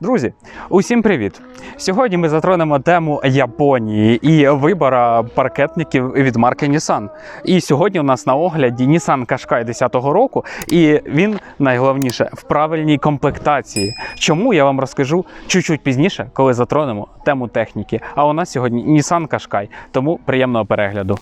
Друзі, усім привіт! Сьогодні ми затронемо тему Японії і вибора паркетників від марки Nissan. І сьогодні у нас на огляді Nissan Qashqai 10-го року, і він найголовніше в правильній комплектації. Чому я вам розкажу чуть-чуть пізніше, коли затронемо тему техніки. А у нас сьогодні Nissan Qashqai, тому приємного перегляду.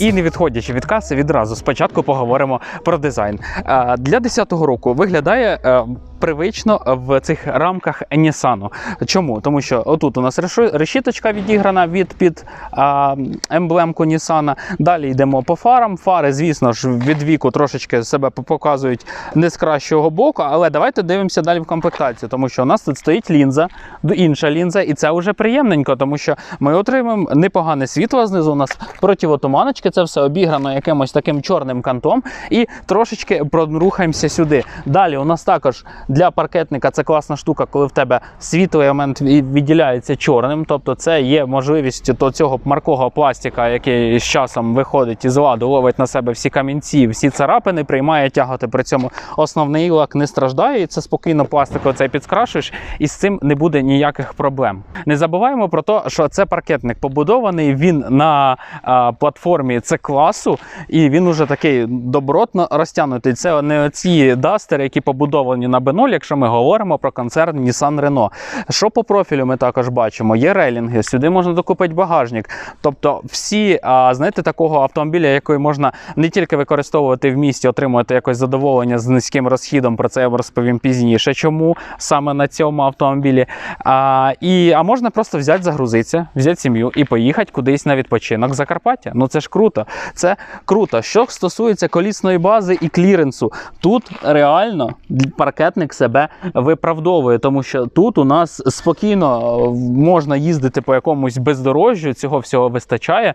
І не відходячи від каси, відразу спочатку поговоримо про дизайн. Е, Для 10-го року виглядає е, привично в цих рамках Nissan. Чому? Тому що отут у нас решіточка відіграна від під а, емблемку Nissan. Далі йдемо по фарам. Фари, звісно ж, від віку трошечки себе показують не з кращого боку, але давайте дивимося далі в комплектацію, тому що у нас тут стоїть лінза, інша лінза, і це вже приємненько, тому що ми отримаємо непогане світло знизу. У нас противотуманочки, це все обіграно якимось таким чорним кантом. І трошечки прорухаємося сюди. Далі у нас також для паркетника це класна штука, коли в тебе світлий елемент відділяється чорним. Тобто це є можливість до цього маркого пластика, який з часом виходить із ладу, ловить на себе всі камінці, всі царапини, приймає тягати. При цьому основний лак не страждає, і це спокійно пластиково це підкрашуєш, і з цим не буде ніяких проблем. Не забуваємо про те, що це паркетник побудований. Він на а, платформі це класу, і він уже такий добротно розтягнутий. Це не ці дастери, які побудовані на B0, якщо ми говоримо про концерн Nissan Renault. Що по профілю ми також бачимо? Є рейлінги, сюди можна докупити багажник. Тобто, всі, знаєте, такого автомобіля, який можна не тільки використовувати в місті, отримувати якось задоволення з низьким розхідом. Про це я розповім пізніше. Чому саме на цьому автомобілі? А, і, а можна просто взяти, загрузитися, взяти сім'ю і поїхати кудись на відпочинок в Закарпаття. Ну це ж круто. Це круто. Що стосується колісної бази і кліренсу, тут реально паркетник себе виправдовує, тому що тут у нас спокійно можна їздити по якомусь бездорожжю, цього всього вистачає,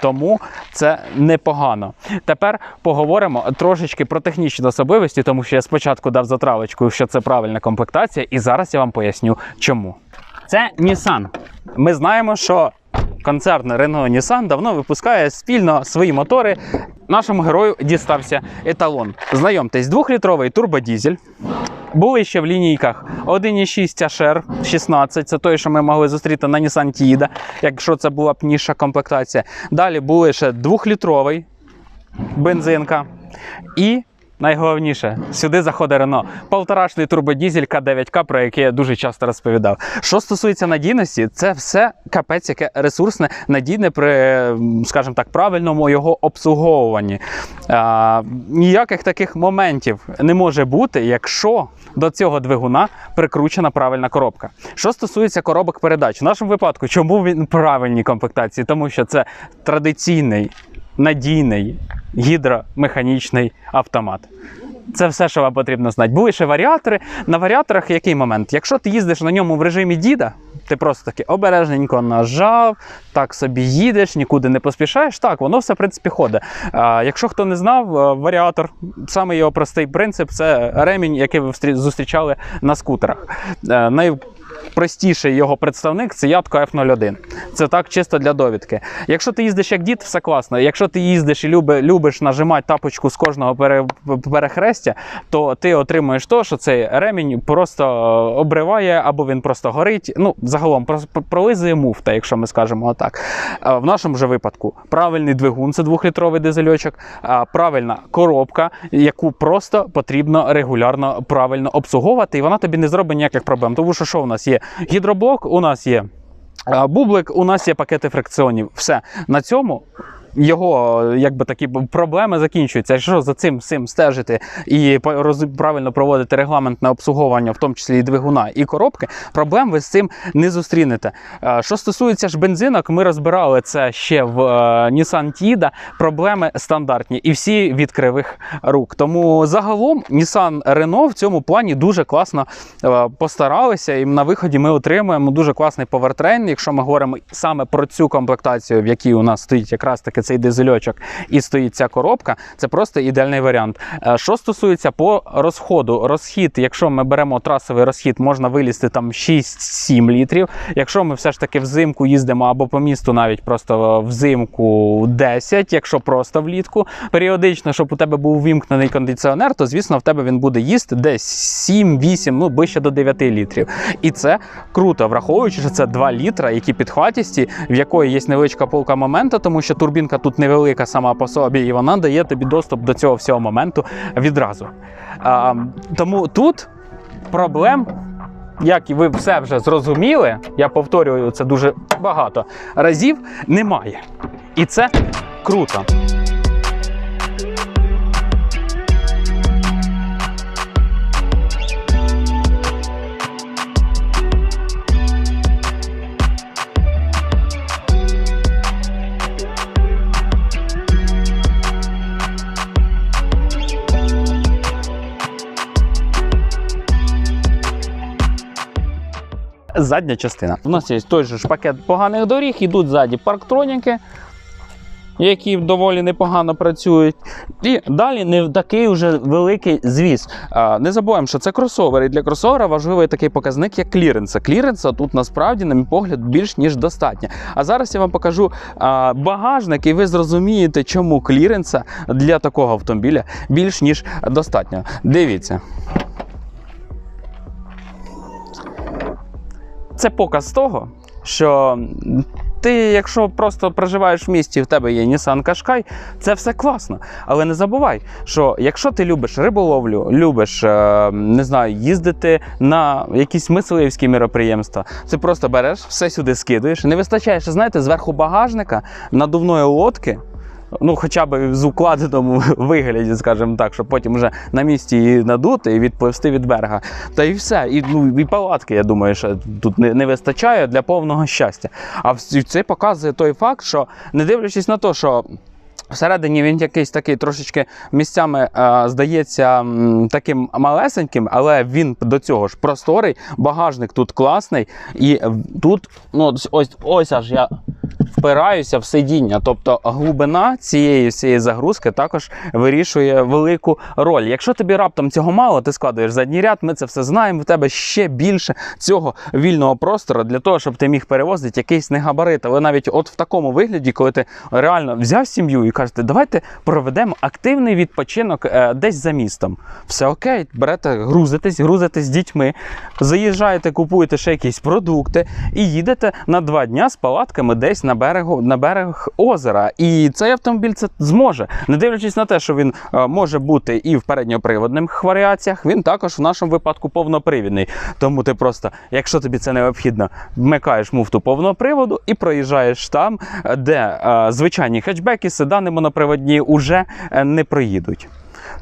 тому це непогано. Тепер поговоримо трошечки про технічні особливості, тому що я спочатку дав затравочку, що це правильна комплектація, і зараз я вам поясню, чому. Це Nissan. Ми знаємо, що концерн Renault Nissan давно випускає спільно свої мотори. Нашому герою дістався еталон. Знайомтесь, 2-літровий турбодізель. Були ще в лінійках 1,6 HR 16, це той, що ми могли зустріти на Nissan Tiida, якщо це була б ніша комплектація. Далі були ще 2-літровий бензинка. І найголовніше, сюди заходить Рено. Полторашний турбодізель К9К, про який я дуже часто розповідав. Що стосується надійності, це все капець, яке ресурсне, надійне при, скажімо так, правильному його обслуговуванні. А, ніяких таких моментів не може бути, якщо до цього двигуна прикручена правильна коробка. Що стосується коробок передач, в нашому випадку, чому він в правильній комплектації? Тому що це традиційний, надійний гідромеханічний автомат. Це все, що вам потрібно знати. Були ще варіатори. На варіаторах який момент? Якщо ти їздиш на ньому в режимі діда, ти просто таки обережненько нажав, так собі їдеш, нікуди не поспішаєш. Так, воно все в принципі ходить. А, якщо хто не знав, е, варіатор, саме його простий принцип це ремінь, який ви зустрічали на скутерах. Е, най- Простіший його представник це ятко F01. Це так чисто для довідки. Якщо ти їздиш як дід, все класно. Якщо ти їздиш і люби, любиш нажимати тапочку з кожного пере, перехрестя, то ти отримуєш то, що цей ремінь просто е, обриває або він просто горить. Ну, загалом про- пролизує муфта, якщо ми скажемо отак. Е, В нашому же випадку правильний двигун це двохлітровий дизельочок, правильна коробка, яку просто потрібно регулярно правильно обслуговувати, і вона тобі не зробить ніяких проблем. Тому що що у нас є гідроблок, у нас є бублик, у нас є пакети фракціонів. Все на цьому. Його якби такі проблеми закінчуються. Якщо за цим всім стежити і правильно проводити регламентне обслуговування, в тому числі і двигуна і коробки, проблем ви з цим не зустрінете. Е, Що стосується ж бензинок, ми розбирали це ще в е, Nissan Tiida. Проблеми стандартні і всі від кривих рук. Тому загалом Nissan Renault в цьому плані дуже класно е, постаралися, і на виході ми отримуємо дуже класний повертрейн, якщо ми говоримо саме про цю комплектацію, в якій у нас стоїть якраз таки трошечки цей дизельочок і стоїть ця коробка, це просто ідеальний варіант. Е, Що стосується по розходу, розхід, якщо ми беремо трасовий розхід, можна вилізти там 6-7 літрів. Якщо ми все ж таки взимку їздимо або по місту, навіть просто взимку 10, якщо просто влітку, періодично, щоб у тебе був вимкнений кондиціонер, то звісно в тебе він буде їсти десь 7-8, ну ближче до 9 літрів. І це круто, враховуючи, що це 2 літра, які підхватісті, в якої є невеличка полка моменту, тому що турбінка тут невелика сама по собі, і вона дає тобі доступ до цього всього моменту відразу. А, тому тут проблем. Як і ви все вже зрозуміли, я повторюю це дуже багато разів, немає. І це круто. Задня частина. У нас є той же ж пакет поганих доріг, ідуть ззаді парктроніки, які доволі непогано працюють. І далі не такий вже великий звіс. Не забуваємо, що це кросовер. І для кросовера важливий такий показник, як кліренса. Кліренса тут насправді, на мій погляд, більш ніж достатньо. А зараз я вам покажу багажник, і ви зрозумієте, чому кліренса для такого автомобіля більш ніж достатньо. Дивіться. Це показ того, що ти, якщо просто проживаєш в місті, в тебе є Nissan Qashqai, це все класно. Але не забувай, що якщо ти любиш риболовлю, любиш е, не знаю, їздити на якісь мисливські міроприємства, ти просто береш, все сюди скидуєш. Не вистачає, знаєте, зверху багажника надувної лодки. Ну, хоча б з укладеному вигляді, скажімо так, щоб потім вже на місці її надути і відпливсти від берега. Та і все. І ну, і палатки, я думаю, що тут не, не вистачає для повного щастя. А це показує той факт, що не дивлячись на те, що. Всередині він якийсь такий трошечки місцями е, здається таким малесеньким, але він до цього ж просторий. Багажник тут класний, і тут ну ось, ось аж я впираюся в сидіння. Тобто глибина цієї всієї загрузки також вирішує велику роль. Якщо тобі раптом цього мало, ти складуєш задній ряд, ми це все знаємо. В тебе ще більше цього вільного простору для того, щоб ти міг перевозити якийсь негабарит. Але навіть от в такому вигляді, коли ти реально взяв сім'ю і кажете, давайте проведемо активний відпочинок е, десь за містом. Все окей, берете, грузитесь, грузитесь з дітьми, заїжджаєте, купуєте ще якісь продукти і їдете на два дня з палатками десь на берегу на берег озера. І цей автомобіль це зможе, не дивлячись на те, що він е, може бути і в передньоприводних варіаціях, він також в нашому випадку повнопривідний. Тому ти просто, якщо тобі це необхідно, вмикаєш муфту повного приводу і проїжджаєш там, де е, звичайні хетчбеки, седани моноприводні уже е, не проїдуть.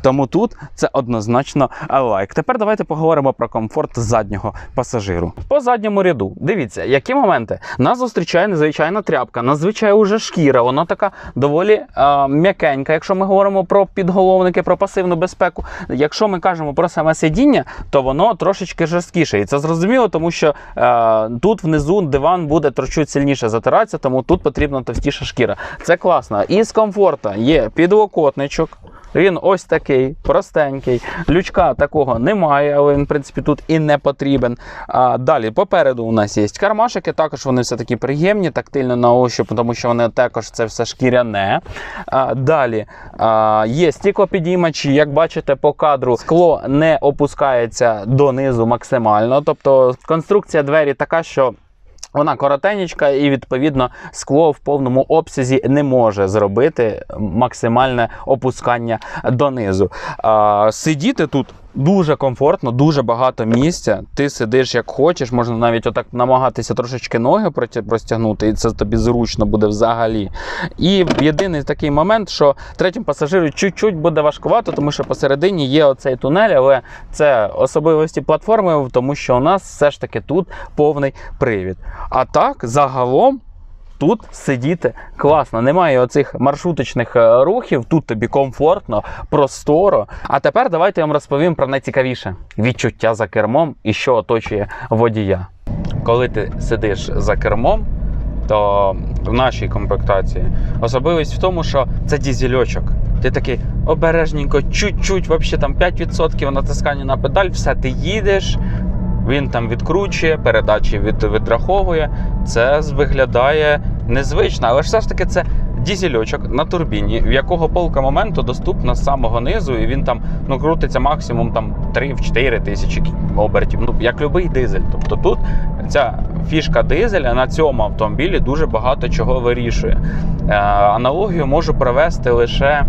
Тому тут це однозначно лайк. Тепер давайте поговоримо про комфорт заднього пасажиру. По задньому ряду. Дивіться, які моменти. Нас зустрічає незвичайна тряпка, надзвичай уже шкіра. Вона така доволі е, м'якенька. Якщо ми говоримо про підголовники, про пасивну безпеку. Якщо ми кажемо про саме сидіння, то воно трошечки жорсткіше. І це зрозуміло, тому що е, тут внизу диван буде чуть сильніше затиратися, тому тут потрібна товстіша шкіра. Це класно. І з комфорту є підлокотничок. Він ось такий, простенький. Лючка такого немає, але він, в принципі, тут і не потрібен. А, далі, попереду у нас є кармашики, також вони все таки приємні, тактильно на ощуп, тому що вони також це все шкіряне. А, далі а, є стіклопідіймачі, як бачите по кадру, скло не опускається донизу максимально. Тобто конструкція двері така, що. Вона коротенечка, і відповідно скло в повному обсязі не може зробити максимальне опускання донизу. Сидіти тут. Дуже комфортно, дуже багато місця. Ти сидиш як хочеш, можна навіть отак намагатися трошечки ноги простягнути, і це тобі зручно буде взагалі. І єдиний такий момент, що третім пасажиру чуть-чуть буде важкувато, тому що посередині є оцей тунель, але це особливості платформи, тому що у нас все ж таки тут повний привід. А так, загалом. Тут сидіти класно, немає оцих маршрутичних е, рухів, тут тобі комфортно, просторо. А тепер давайте я вам розповім про найцікавіше відчуття за кермом і що оточує водія. Коли ти сидиш за кермом, то в нашій комплектації особливість в тому, що це дізельочок. Ти такий обережненько, чуть-чуть, вообще там 5% натискання на педаль, все, ти їдеш, він там відкручує, передачі від, відраховує. Це виглядає незвично, але ж все ж таки це дізельочок на турбіні, в якого полка моменту доступна з самого низу, і він там ну, крутиться максимум там 3-4 тисячі обертів. Ну, як любий дизель. Тобто тут ця фішка дизеля на цьому автомобілі дуже багато чого вирішує. Е, аналогію можу провести лише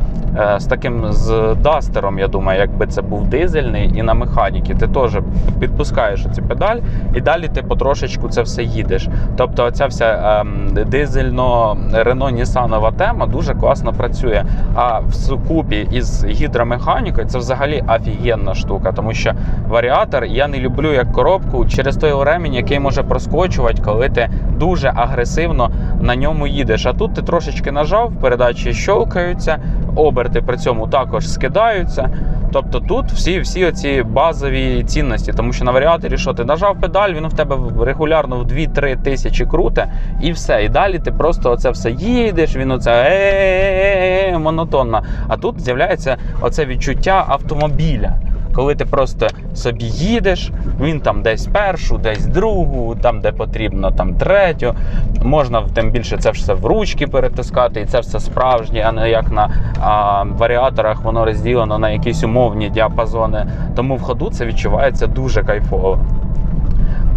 з таким з дастером, я думаю, якби це був дизельний і на механіки. Ти теж підпускаєш ці педаль, і далі ти потрошечку це все їдеш. Тобто, оця вся ем, дизельно рено нісанова тема дуже класно працює. А в сукупі із гідромеханікою це взагалі офігенна штука, тому що варіатор я не люблю як коробку через той ремінь, який може проскочувати, коли ти дуже агресивно на ньому їдеш. А тут ти трошечки нажав, передачі щолкаються, оберти при цьому також скидаються. Тобто тут всі всі оці базові цінності, тому що на варіаторі, що ти нажав педаль, він в тебе регулярно в 2-3 тисячі круте, і все. І далі ти просто оце все їдеш, він оце е-е-е-е, монотонно. А тут з'являється оце відчуття автомобіля. Коли ти просто собі їдеш, він там десь першу, десь другу, там де потрібно, там третю. Можна тим більше це все в ручки перетискати, і це все справжнє, а не як на а, варіаторах воно розділено на якісь умовні діапазони. Тому в ходу це відчувається дуже кайфово.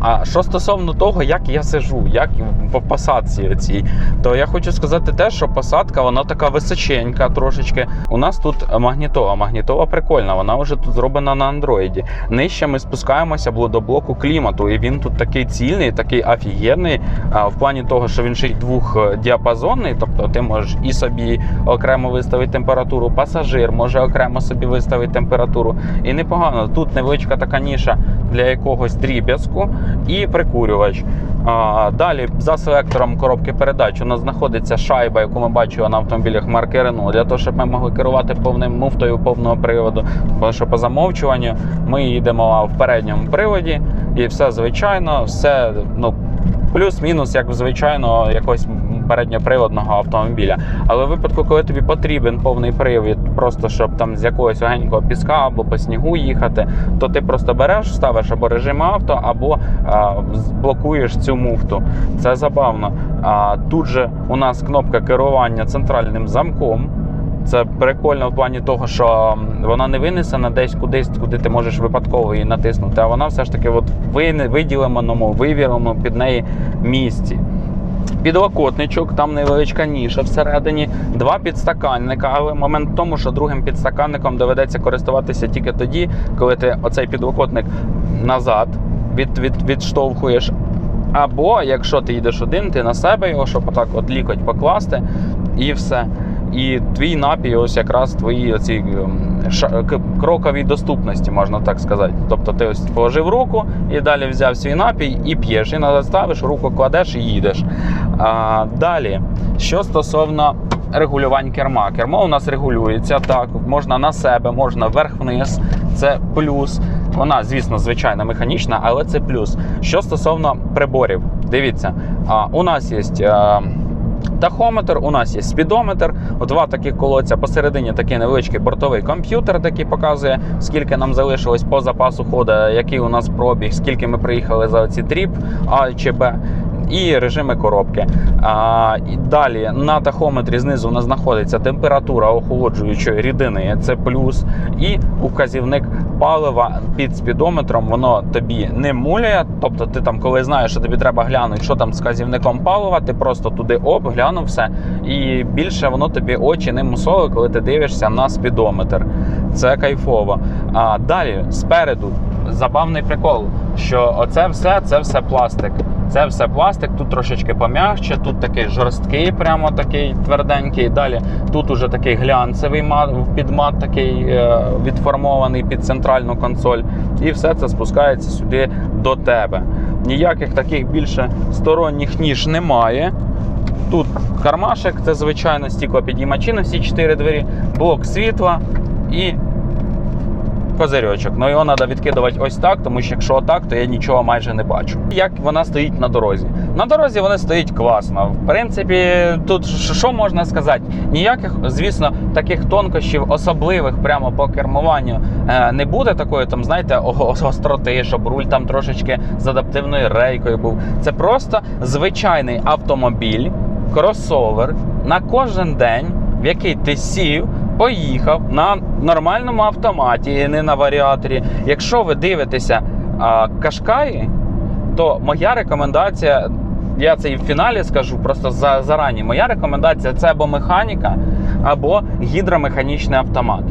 А що стосовно того, як я сижу, як по посадці оцій, то я хочу сказати те, що посадка вона така височенька трошечки. У нас тут магнітова. Магнітова прикольна, вона вже тут зроблена на андроїді. Нижче ми спускаємося до блоку клімату, і він тут такий цільний, такий офігенний. В плані того, що він ще й двохдіапазонний, тобто ти можеш і собі окремо виставити температуру, пасажир може окремо собі виставити температуру. І непогано. Тут невеличка така ніша для якогось дріб'язку і прикурювач. Далі за селектором коробки передач у нас знаходиться шайба, яку ми бачили на автомобілях марки Renault, для того, щоб ми могли керувати повним муфтою повного приводу. Тому що по замовчуванню ми їдемо в передньому приводі, і все звичайно, все ну. Плюс-мінус, як в звичайного якогось передньоприводного автомобіля. Але в випадку, коли тобі потрібен повний привід, просто щоб там з якогось легенького піска або по снігу їхати, то ти просто береш, ставиш або режим авто, або а, блокуєш цю муфту. Це забавно. А тут же у нас кнопка керування центральним замком. Це прикольно в плані того, що вона не винесена десь кудись, куди ти можеш випадково її натиснути, а вона все ж таки от виділеному, вивіреному під неї місці. Підлокотничок, там невеличка ніша всередині, два підстаканника, але момент в тому, що другим підстаканником доведеться користуватися тільки тоді, коли ти оцей підлокотник назад від, від, відштовхуєш. Або якщо ти йдеш один, ти на себе його, щоб отак от лікоть покласти, і все. І твій напій, ось якраз твої оці крокові доступності, можна так сказати. Тобто ти ось положив руку і далі взяв свій напій і п'єш. І ставиш, руку кладеш і їдеш. А, Далі, що стосовно регулювань керма, кермо у нас регулюється так, можна на себе, можна вверх-вниз. Це плюс. Вона, звісно, звичайно механічна, але це плюс. Що стосовно приборів, дивіться, а, у нас є. А, Тахометр, у нас є спідометр, два таких колодця. Посередині такий невеличкий бортовий комп'ютер, який показує, скільки нам залишилось по запасу ходу, який у нас пробіг, скільки ми приїхали за ці тріп А чи Б. І режими коробки. А, і Далі на тахометрі знизу у нас знаходиться температура охолоджуючої рідини, це плюс, і указівник палива під спідометром воно тобі не муляє. Тобто, ти там, коли знаєш, що тобі треба глянути, що там з казівником палива, ти просто туди оп, глянув все. І більше воно тобі очі не мусоли, коли ти дивишся на спідометр. Це кайфово. А далі спереду забавний прикол, що оце все це все пластик. Це все пластик, тут трошечки пом'якше, тут такий жорсткий, прямо такий тверденький. Далі тут уже такий глянцевий мат, підмат такий е, відформований під центральну консоль. І все це спускається сюди до тебе. Ніяких таких більше сторонніх ніж немає. Тут кармашек, це звичайно стіклопідіймачі на всі чотири двері, блок світла і козирьочок. Ну його треба відкидувати ось так, тому що якщо отак, то я нічого майже не бачу. Як вона стоїть на дорозі? На дорозі вони стоять класно. В принципі, тут що можна сказати? Ніяких, звісно, таких тонкощів особливих прямо по кермуванню е, не буде такої, там, знаєте, гостроти, щоб руль там трошечки з адаптивною рейкою був. Це просто звичайний автомобіль, кросовер на кожен день, в який ти сів. Поїхав на нормальному автоматі, не на варіаторі. Якщо ви дивитеся а, Кашкаї, то моя рекомендація, я це і в фіналі скажу, просто за, зарані. Моя рекомендація це або механіка, або гідромеханічний автомат.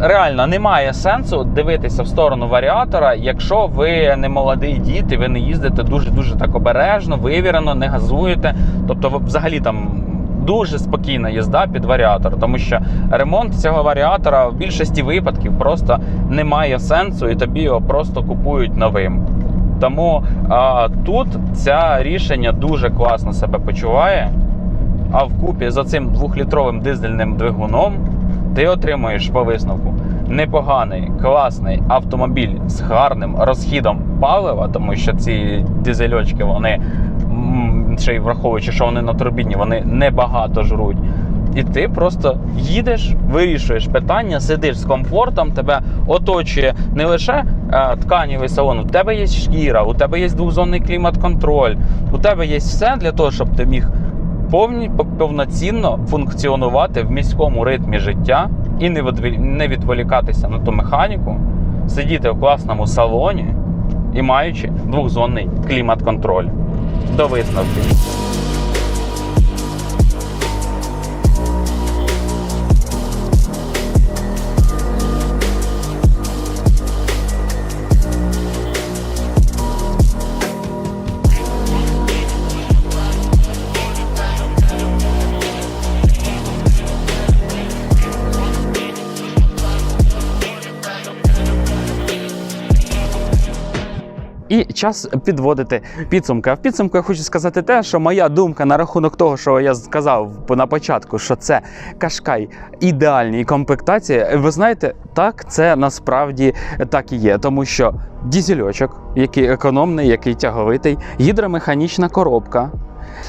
Реально немає сенсу дивитися в сторону варіатора, якщо ви не молодий дід і ви не їздите дуже дуже так обережно, вивірено, не газуєте. Тобто, взагалі там дуже спокійна їзда під варіатор, тому що ремонт цього варіатора в більшості випадків просто не має сенсу, і тобі його просто купують новим. Тому а, тут це рішення дуже класно себе почуває. А вкупі за цим двохлітровим дизельним двигуном ти отримуєш по висновку непоганий, класний автомобіль з гарним розхідом палива, тому що ці дизельочки, вони ще й враховуючи, що вони на турбіні, вони небагато жруть. І ти просто їдеш, вирішуєш питання, сидиш з комфортом, тебе оточує не лише е, тканівий салон, у тебе є шкіра, у тебе є двохзонний клімат-контроль, у тебе є все для того, щоб ти міг повні, повноцінно функціонувати в міському ритмі життя і не, не відволікатися на ту механіку, сидіти в класному салоні і маючи двохзонний клімат-контроль. До висновків. Час підводити підсумки. А в підсумку я хочу сказати те, що моя думка на рахунок того, що я сказав на початку, що це кашкай ідеальній комплектації. Ви знаєте, так це насправді так і є, тому що дізельочок, який економний, який тяговитий, гідромеханічна коробка.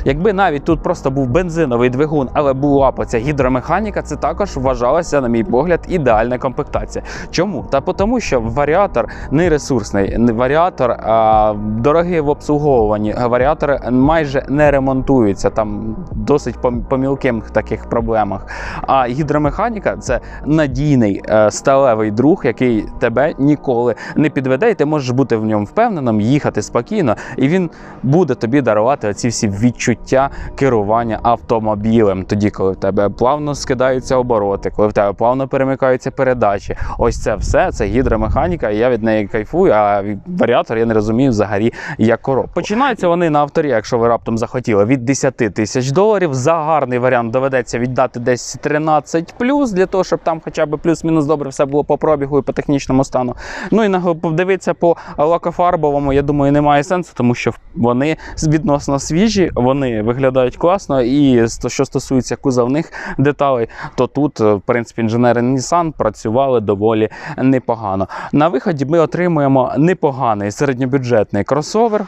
Якби навіть тут просто був бензиновий двигун, але була б ця гідромеханіка, це також вважалося, на мій погляд, ідеальна комплектація. Чому? Та тому, що варіатор не ресурсний, варіатор а, дорогий в обслуговуванні, варіатор майже не ремонтується там досить по, мілким таких проблемах. А гідромеханіка це надійний е, сталевий друг, який тебе ніколи не підведе, і ти можеш бути в ньому впевненим, їхати спокійно, і він буде тобі дарувати оці всі відчуття керування автомобілем. Тоді, коли в тебе плавно скидаються обороти, коли в тебе плавно перемикаються передачі. Ось це все це гідромеханіка, і я від неї кайфую. А варіатор я не розумію взагалі як коробку. Починаються вони на авторі, якщо ви раптом захотіли, від 10 тисяч доларів. За гарний варіант доведеться віддати десь 13 плюс для того, щоб там хоча б плюс-мінус добре все було по пробігу і по технічному стану. Ну і на- подивитися по лакофарбовому, я думаю, немає сенсу, тому що вони відносно свіжі, вони виглядають класно. І що стосується кузовних деталей, то тут, е, в принципі, інженери Nissan працювали доволі непогано. На виході ми отримуємо непоганий середньобюджетний кросовер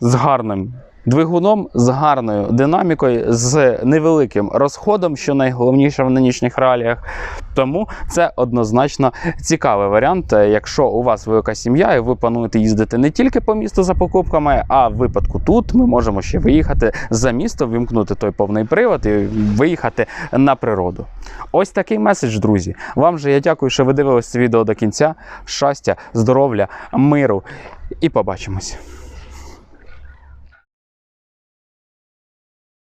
з гарним двигуном, з гарною динамікою, з невеликим розходом, що найголовніше в нинішніх реаліях. Тому це однозначно цікавий варіант, е, якщо у вас велика сім'я, і ви плануєте їздити не тільки по місту за покупками, а в випадку тут ми можемо ще виїхати за місто, вимкнути той повний привод і виїхати на природу. Ось такий меседж, друзі. Вам же я дякую, що ви дивились це відео до кінця. Щастя, здоров'я, миру і побачимось.